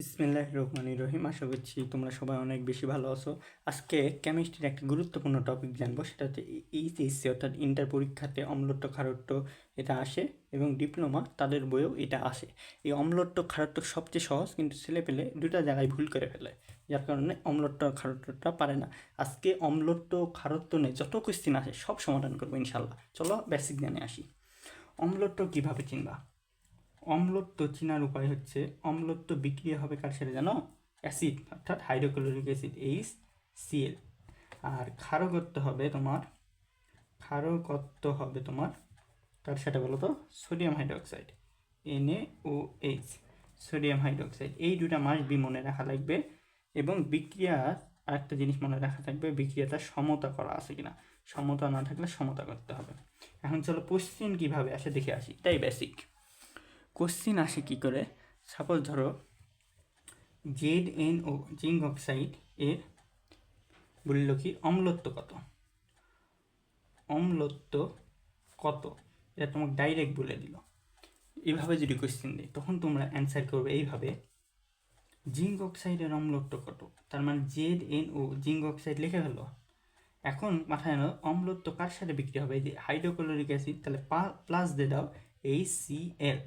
বিসমিল্লাহ রহমান রহিম। আশা করছি তোমরা সবাই অনেক বেশি ভালো আছো। আজকে কেমিস্ট্রির একটা গুরুত্বপূর্ণ টপিক জানব। সেটা হচ্ছে এইচএসসি অর্থাৎ ইন্টার পরীক্ষাতে অম্লত্ব খারত্ব এটা আসে এবং ডিপ্লোমা তাদের বইয়েও এটা আসে। এই অম্লত্ব খারত্ব সবচেয়ে সহজ কিন্তু ছেলে পেলে দুটা জায়গায় ভুল করে ফেলে, যার কারণে অম্লত্ব খারত্বটা পারে না। আজকে অম্লত্ব খারত্ব নিয়ে যত কোশ্চিন আসে সব সমাধান করব ইনশাল্লাহ চলো বেসিক জ্ঞানে আসি। অম্লত্ব কীভাবে চিনবা? অম্লত্ব চিনার উপায় হচ্ছে অম্লত্ব বিক্রিয়া হবে কার সাথে জানো? অ্যাসিড, অর্থাৎ হাইড্রোক্লোরিক অ্যাসিড এইচ সিএল আর ক্ষারকত্ব হবে তোমার, ক্ষারকত্ব হবে তোমার, কার সাথে বলো তো? Sodium hydroxide H sodium hydroxide. এই দুটা মাস বি মনে রাখা লাগবে এবং বিক্রিয়া, আরেকটা জিনিস মনে রাখা থাকবে বিক্রিয়াটা সমতা করা আছে কিনা। সমতা না থাকলে সমতা করতে হবে। এখন চলো কোশ্চিন কীভাবে আসে দেখে আসি। এটাই বেসিক কোশ্চিন আসে কী করে? সাপোজ ধরো, Z N O zinc oxide এর বলল কি, অম্লত্ব কত? অম্লত্ব কত? এটা তোমাকে ডাইরেক্ট বলে দিল। এইভাবে যদি কোশ্চিন দেয়, তখন তোমরা অ্যান্সার করবে এইভাবে, জিঙ্ক অক্সাইডের অম্লত্ব কত? তার মানে Z N O zinc oxide লিখে ফেলো। এখন মাথায় আনো, অম্লত্ব কার সাথে বিক্রি হবে? যে হাইড্রোক্লোরিক অ্যাসিড তাহলে প্লাস দিয়ে দাও এইচ সি এল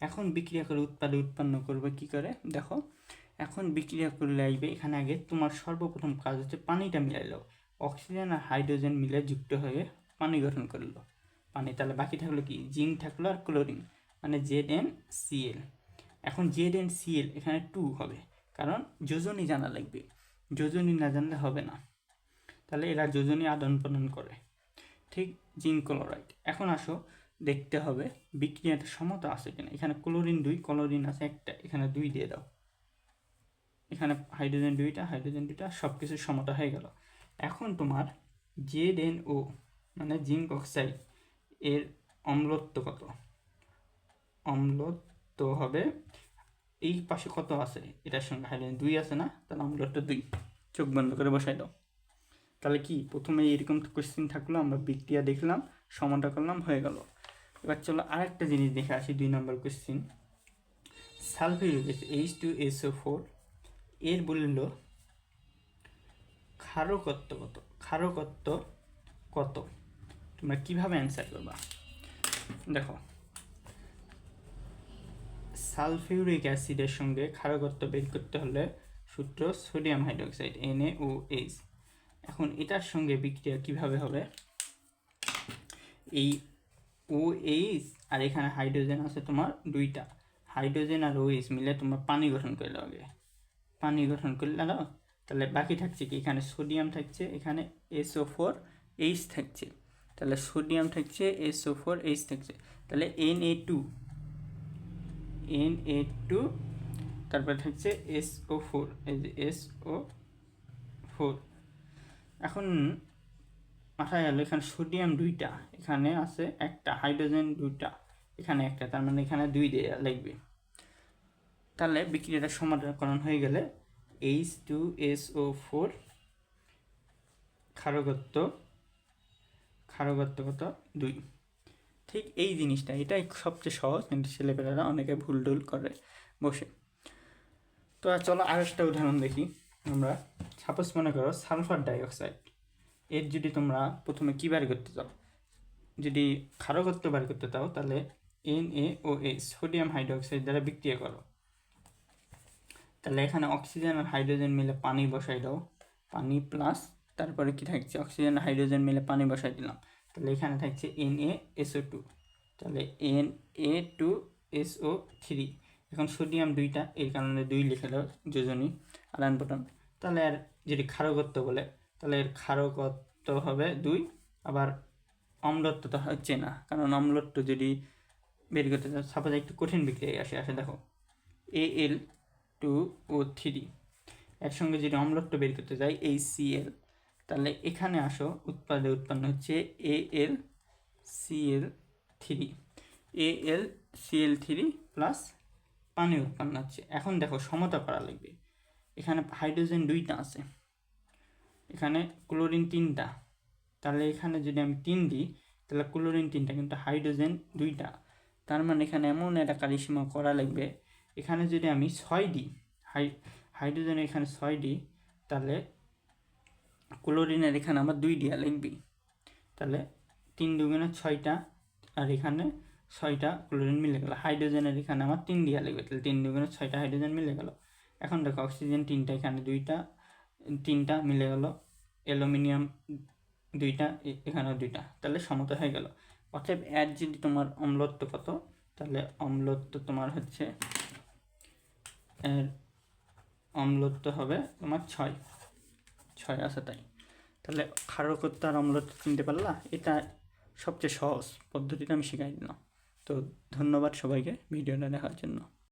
এখন বিক্রিয়া করে উৎপাদে উৎপন্ন করবে কি করে? দেখো, এখন বিক্রিয়া করলে আসবে এখানে আগে তোমার সর্বপ্রথম কাজ হচ্ছে পানিটা মিলাইলো। অক্সিজেন আর হাইড্রোজেন মিলে যুক্ত হয়ে পানি গঠন করল। পানি তাহলে বাকি থাকল কি? জিঙ্ক থাকল আর ক্লোরিন মানে জেড এন সিএল এখন জেড এন সিএল এখানে টু হবে, কারণ যোজনী জানা লাগবে। যোজনী না জানলে হবে না। তাহলে এরা যোজনী আদান প্রদান করে। ঠিক জিঙ্ক ক্লোরাইড। এখন আসো দেখতে হবে। বিক্রিয়াটা সমতা আছে কিনা? এখানে ক্লোরিন দুই, ক্লোরিন আছে একটা। এখানে দুই দিয়ে দাও। এখানে হাইড্রোজেন দুইটা হাইড্রোজেন দুইটা সব কিছু সমতা হয়ে গেল। এখন তোমার জেড এন ও মানে জিঙ্ক অক্সাইড, এর অম্লত্ব কত? অম্লত্ব হবে, এই পাশে কত আছে? এটার সঙ্গে হাইড্রোজেন দুই আছে না? তাহলে অম্লত্ব দুই। চোখ বন্ধ করে বসাই দাও। তাহলে কি? প্রথমে এরকম কোশ্চিন থাকল, আমরা বিক্রিয়া দেখলাম, সমানটা করলাম, হয়ে গেল। এবার চলো আরেকটা জিনিস দেখে আসি, দুই নম্বর question sulphuric H two SO four এর বলল ক্ষারকত্ব কত? ক্ষারকত্ব কত? তোমরা কীভাবে অ্যান্সার করবা? দেখো সালফিউরিক অ্যাসিডের সঙ্গে ক্ষারকত্ব বের করতে হলে সূত্র sodium hydroxide N O H এখন এটার সঙ্গে বিক্রিয়া কীভাবে হবে? এই ও এইচ আর এখানে হাইড্রোজেন আছে তোমার দুইটা। হাইড্রোজেন আর ওএইচ মিলে তোমার পানি গঠন করলে হবে পানি গঠন করলে না তাহলে বাকি থাকছে কি? এখানে সোডিয়াম থাকছে, এখানে এসও ফোর এইচ থাকছে। তাহলে সোডিয়াম থাকছে এসও ফোর এইচ থাকছে। তাহলে N A two N A two তারপরে থাকছে এসও ফোর এই যে এসও ফোর এখন মাথায় গেল, এখানে সোডিয়াম দুইটা, এখানে আছে একটা, হাইড্রোজেন দুইটা, এখানে একটা, তার মানে এখানে দুই দেওয়া লাগবে। তাহলে বিক্রিয়াটা সমাধানকরণ হয়ে গেলে H two S O four ক্ষারকত্ব ক্ষারকত্ব কত দুই। ঠিক এই জিনিসটা, এটাই সবচেয়ে সহজ, কিন্তু ছেলেপেলেরা অনেকে ভুল টুল করে বসে। তো আর চলো আরেকটা উদাহরণ দেখি। আমরা, সাপোজ মনে করো সালফার ডাইঅক্সাইড। এর যদি তোমরা প্রথমে কী বার করতে চাও? যদি ক্ষারকত্ব বার করতে চাও, তাহলে N A O A sodium hydroxide দ্বারা বিক্রিয়া করো। তাহলে এখানে অক্সিজেন আর হাইড্রোজেন মিলে পানি বসাই দাও। পানি প্লাস তারপরে কি থাকছে? অক্সিজেন আর হাইড্রোজেন মিলে পানি বসাই দিলাম। তাহলে এখানে থাকছে এন এ এসও টু তাহলে N A two SO three এখন সোডিয়াম দুইটা, এই কারণে দুই লিখে দাও, যোজনী আদান প্রদান তাহলে আর যদি ক্ষারকত্ব বলে তাহলে এর ক্ষারকত্ব হবে? দুই। আবার অম্লত্ব তো হচ্ছে না, কারণ অম্লত্ব যদি বের করতে চাও সাপোজ একটু কঠিন বিক্রিয়া আসে আসে দেখো। এ এল টু ও থ্রি এর সঙ্গে যদি অম্লত্ব বের করতে যাই এই সি এল তাহলে এখানে আসো, উৎপাদে উৎপন্ন হচ্ছে A L C L three A L C L three plus পানি উৎপন্ন হচ্ছে। এখন দেখো, সমতা করা লাগবে। এখানে হাইড্রোজেন দুইটা আছে। এখানে ক্লোরিন তিনটা। তাহলে এখানে যদি আমি তিন দিই, তাহলে ক্লোরিন তিনটা কিন্তু হাইড্রোজেন দুইটা। তার মানে এখানে এমন একটা কালিসীমা করা লাগবে। এখানে যদি আমি ছয় দিই, হাই, হাইড্রোজেনের এখানে ছয় ডি তাহলে ক্লোরিনের এখানে আমার দুই ডিয়া লাগবে। তাহলে তিন দুগুণে ছয়টা, আর এখানে ছয়টা ক্লোরিন মিলে গেল। হাইড্রোজেনের এখানে আমার তিন ডিয়া লাগবে, তাহলে তিন দুগুণে ছয়টা হাইড্রোজেন মিলে গেল। এখন দেখো, অক্সিজেন তিনটা, এখানে দুইটা তিনটা মিলে গেল, অ্যালুমিনিয়াম দুইটা এখানেও দুইটা, তাহলে সমতা হয়ে গেল। অতএব এর যদি তোমার অম্লত্ব কত, তাহলে অম্লত্ব তোমার হচ্ছে, এর অম্লত্ব হবে তোমার ছয়। ছয় আছে তাই। তাহলে ক্ষারকত্ব অম্লত্ব চিনতে পারলা? এটা সবচেয়ে সহজ পদ্ধতিটা আমি শিখাই দিলাম। তো ধন্যবাদ সবাইকে ভিডিওটা দেখার জন্য।